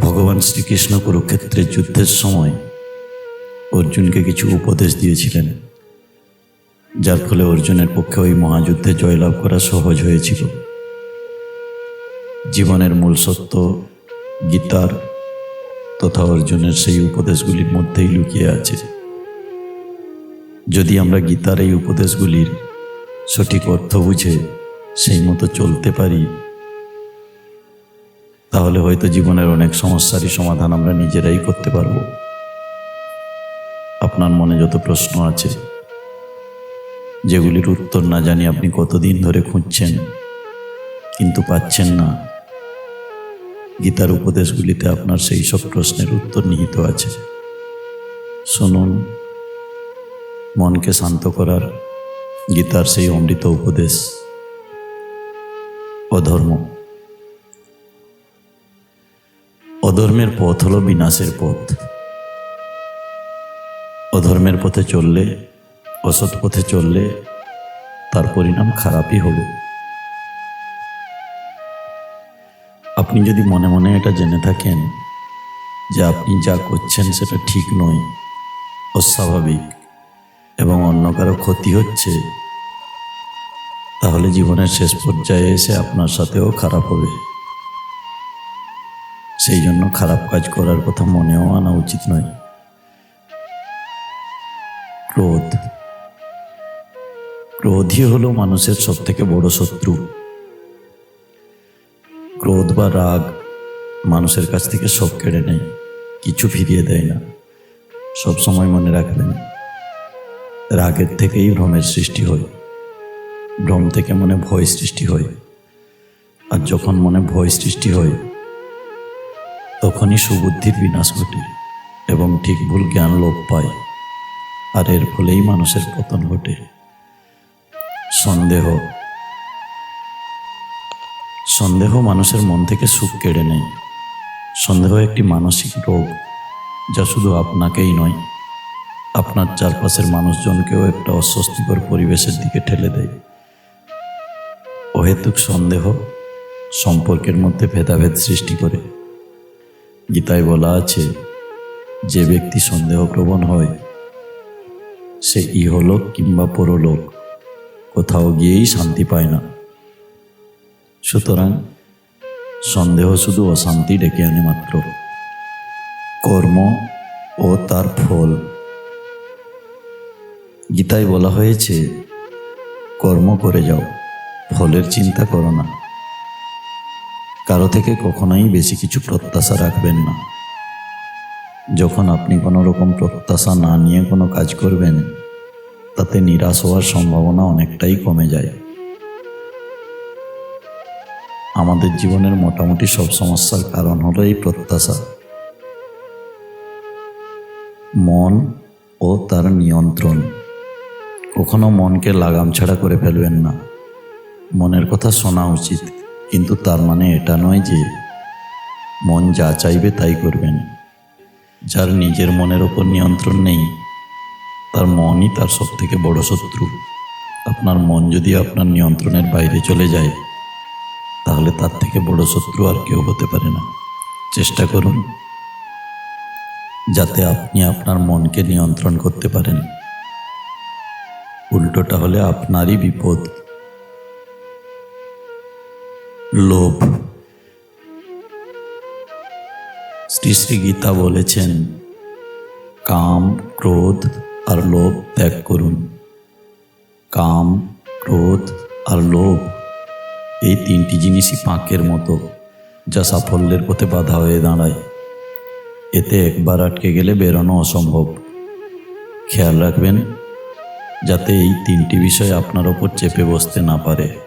ভগবান শ্রীকৃষ্ণ কুরুক্ষেত্রের যুদ্ধের সময় অর্জুনকে কিছু উপদেশ দিয়েছিলেন, যার ফলে অর্জুনের পক্ষে ওই মহাযুদ্ধে জয়লাভ করা সহজ হয়েছিল। জীবনের মূল সত্য, গীতার তথা অর্জুনের সেই উপদেশগুলির মধ্যেই লুকিয়ে আছে। যদি আমরা গীতার এই উপদেশগুলির সঠিক অর্থ বুঝে সেই মতো চলতে পারি তাহলে হয়তো জীবনের অনেক সমস্যারই সমাধান আমরা নিজেরাই করতে পারব। আপনার মনে যত প্রশ্ন আছে, যেগুলির উত্তর না জানি আপনি কতদিন ধরে খুঁজছেন, কিন্তু পাচ্ছেন না, গীতার উপদেশগুলিতে আপনার সেই সব প্রশ্নের উত্তর নিহিত আছে। শুনুন, মনকে শান্ত করার গীতার সেই অমৃত উপদেশ, অধর্ম। অধর্মের পথ হলো বিনাশের পথ। অধর্মের পথে চললে, অসৎ পথে চললে তার পরিণাম খারাপই হবে। আপনি যদি মনে মনে এটা জেনে থাকেন যে আপনি যা করছেন সেটা ঠিক নয়, অস্বাভাবিক এবং অন্য কারও ক্ষতি হচ্ছে, তাহলে জীবনের শেষ পর্যায়ে এসে আপনার সাথেও খারাপ হবে। সেই জন্য খারাপ কাজ করার কথা মনেও আনা উচিত নয়। ক্রোধ। ক্রোধই হলো মানুষের সব থেকে বড় শত্রু। ক্রোধ বা রাগ মানুষের কাছ থেকে সব কেড়ে নেয়, কিছু ফিরিয়ে দেয় না, সব সময় মনে রাখবেন। রাগের থেকেই ভ্রমের সৃষ্টি হয়। ভ্রম থেকে মনে ভয় সৃষ্টি হয়। আর যখন মনে ভয় সৃষ্টি হয় তখনই সুবুদ্ধির বিনাশ ঘটে এবং ঠিক ভুল জ্ঞান লোপ পায়, আর এর ফলেই মানুষের পতন ঘটে। সন্দেহ। সন্দেহ মানুষের মন থেকে সুখ কেড়ে নেয়। সন্দেহ একটি মানসিক রোগ, যা শুধু আপনাকেই নয়, আপনার চারপাশের মানুষজনকেও একটা অস্বস্তিকর পরিবেশের দিকে ঠেলে দেয়। অহেতুক সন্দেহ সম্পর্কের মধ্যে ভেদাভেদ সৃষ্টি করে। গীতায় বলা আছে, যে ব্যক্তি সন্দেহপ্রবণ হয়, সে ইহলোক কিংবা পরলোক, কোথাও গিয়েই শান্তি পায় না। সুতরাং সন্দেহ শুধু অশান্তি ডেকে আনে মাত্র। কর্ম ও তার ফল। গীতায় বলা হয়েছে, কর্ম করে যাও, ফলের চিন্তা করো না। কারও থেকে কখনোই বেশি কিছু প্রত্যাশা রাখবেন না। যখন আপনি কোনো রকম প্রত্যাশা না নিয়ে কোনো কাজ করবেন, তাতে নিরাশ হওয়ার সম্ভাবনা অনেকটাই কমে যায়। আমাদের জীবনের মোটামুটি সব সমস্যার কারণ হলো এই প্রত্যাশা। মন ও তার নিয়ন্ত্রণ। কখনো মনকে লাগাম ছাড়া করে ফেলবেন না। মনের কথা শোনা উচিত। কিন্তু তার মানে এটা নয় যে মন যা চাইবে তাই করবেন। যার নিজের মনের ওপর নিয়ন্ত্রণ নেই, তার মনই তার সব থেকে বড় শত্রু। আপনার মন যদি আপনার নিয়ন্ত্রণের বাইরে চলে যায়, তাহলে তার থেকে বড় শত্রু আর কেউ হতে পারে না। চেষ্টা করুন, যাতে আপনি আপনার মনকে নিয়ন্ত্রণ করতে পারেন। উল্টোটা হলে আপনারই বিপদ। লোভ। শ্রী শ্রী গীতা বলেছেন, কাম, ক্রোধ আর লোভ ত্যাগ করুন। কাম, ক্রোধ আর লোভ এই তিনটি জিনিসই পাঁকের মতো, যা সাফল্যের পথে বাধা হয়ে দাঁড়ায়। এতে একবার আটকে গেলে বেরোনো অসম্ভব। খেয়াল রাখবেন, যাতে এই তিনটি বিষয় আপনার ওপর চেপে বসতে না পারে।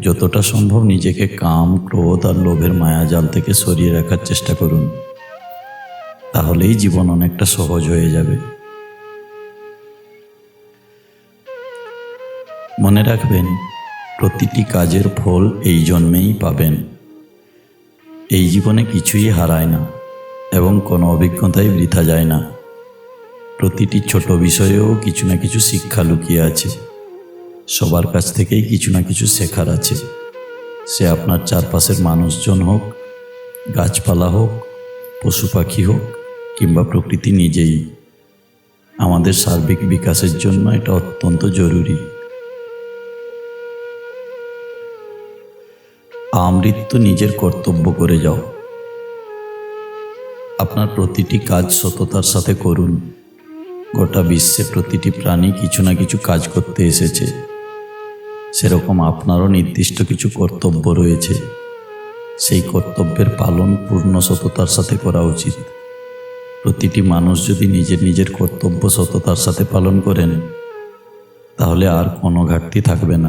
যতটা সম্ভব নিজেকে কাম, ক্রোধ আর লোভের মায়াজাল থেকে সরিয়ে রাখার চেষ্টা করুন। তাহলেই জীবন অনেকটা সহজ হয়ে যাবে। মনে রাখবেন, প্রতিটি কাজের ফল এই জন্মেই পাবেন। এই জীবনে কিছুই হারায় না এবং কোনো অভিজ্ঞতাই বৃথা যায় না। প্রতিটি ছোট বিষয়েও কিছু না কিছু শিক্ষা লুকিয়ে আছে। সবার কাছ থেকেই কিছু না কিছু শেখার আছে। সে আপনার চারপাশের মানুষজন হোক, গাছপালা হোক, পশু পাখি হোক, কিংবা প্রকৃতি নিজেই। আমাদের সার্বিক বিকাশের জন্য এটা অত্যন্ত জরুরি। আমৃত্যু নিজের কর্তব্য করে যাও। আপনার প্রতিটি কাজ সততার সাথে করুন। গোটা বিশ্বে প্রতিটি প্রাণী কিছু না কিছু কাজ করতে এসেছে। সেরকম আপনারও নির্দিষ্ট কিছু কর্তব্য রয়েছে। সেই কর্তব্যের পালন পূর্ণ সততার সাথে করা উচিত। প্রতিটি মানুষ যদি নিজের নিজের কর্তব্য সততার সাথে পালন করেন, তাহলে আর কোনো ঘাটতি থাকবে না।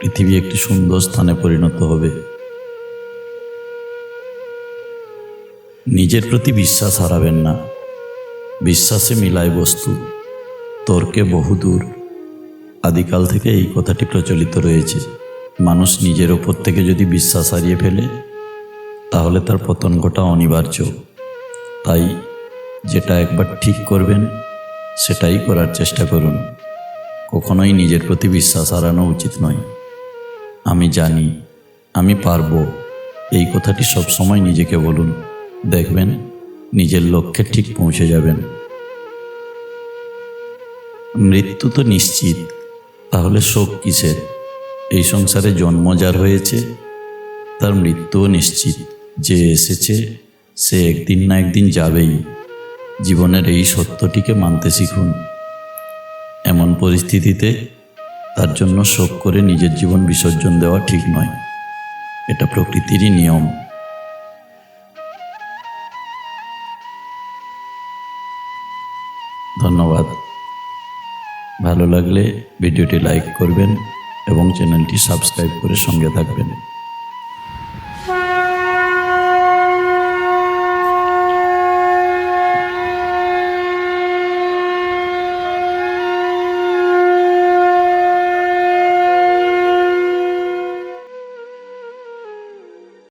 পৃথিবী একটি সুন্দর স্থানে পরিণত হবে। নিজের প্রতি বিশ্বাস হারাবেন না। বিশ্বাসে মিলায় বস্তু। তর্কে বহুদূর। আদিকাল থেকে এই কথাটি প্রচলিত রয়েছে। মানুষ নিজের ওপর থেকে যদি বিশ্বাস হারিয়ে ফেলে, তাহলে তার পতন ঘটা অনিবার্য। তাই যেটা একবার ঠিক করবেন, সেটাই করার চেষ্টা করুন। কখনোই নিজের প্রতি বিশ্বাস হারানো উচিত নয়। আমি জানি, আমি পারব। এই কথাটি সবসময় নিজেকে বলুন। দেখবেন, নিজের লক্ষ্যে ঠিক পৌঁছে যাবেন। মৃত্যু তো নিশ্চিত। তাহলে শোক কিসের? এই সংসারে জন্ম যার হয়েছে, তার মৃত্যুও নিশ্চিত। যে এসেছে, সে একদিন না একদিন যাবেই। জীবনের এই সত্যটিকে মানতে শিখুন। এমন পরিস্থিতিতে তার জন্য শোক করে নিজের জীবন বিসর্জন দেওয়া ঠিক নয়। এটা প্রকৃতিরই নিয়ম। ধন্যবাদ। ভালো লাগলে ভিডিওটি লাইক করবেন এবং চ্যানেলটি সাবস্ক্রাইব করে সঙ্গে থাকবেন।